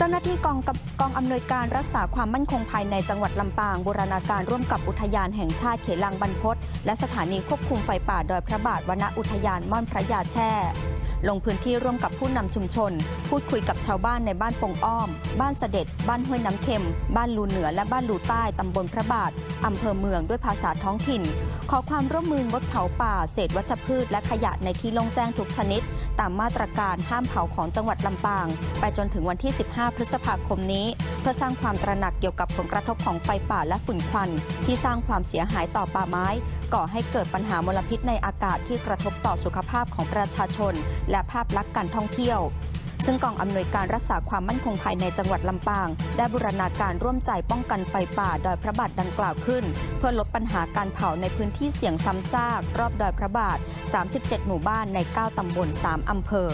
เจ้าหน้าที่กองกับกองอำนวยการรักษาความมั่นคงภายในจังหวัดลำปางบูรณาการร่วมกับอุทยานแห่งชาติเขลังบรรพตและสถานีควบคุมไฟป่าดอยพระบาทวณอุทยานม่อนพระยาแช่ ลงพื้นที่ร่วมกับผู้นำชุมชน พูดคุยกับชาวบ้านในบ้านปงอ้อม บ้านเสด็จ บ้านห้วยน้ำเค็ม บ้านลูเหนือและบ้านลูใต้ตำบลพระบาทอำเภอเมืองด้วยภาษาท้องถิ่น ขอความร่วมมืองดเผาป่า เศษวัชพืช และขยะในที่โล่งแจ้งทุกชนิด ตามมาตรการห้ามเผาของจังหวัดลำปาง ไปจนถึงวันที่ 15 พฤษภาคมนี้ เพื่อสร้างความตระหนักเกี่ยวกับผลกระทบของไฟป่าและฝุ่นควัน ที่สร้างความเสียหายต่อป่าไม้ ก่อให้เกิดปัญหามลพิษในอากาศที่กระทบต่อสุขภาพของประชาชนและภาพลักษณ์การท่องเที่ยว ซึ่งกองอำนวยการรักษาความมั่นคงภายในจังหวัดลำปาง ได้บูรณาการร่วมใจป้องกันไฟป่าดอยพระบาทดังกล่าวขึ้น เพื่อลดปัญหาการเผาในพื้นที่เสี่ยงซ้ำซากรอบดอยพระบาท 37 หมู่บ้านใน 9 ตำบล 3 อำเภอ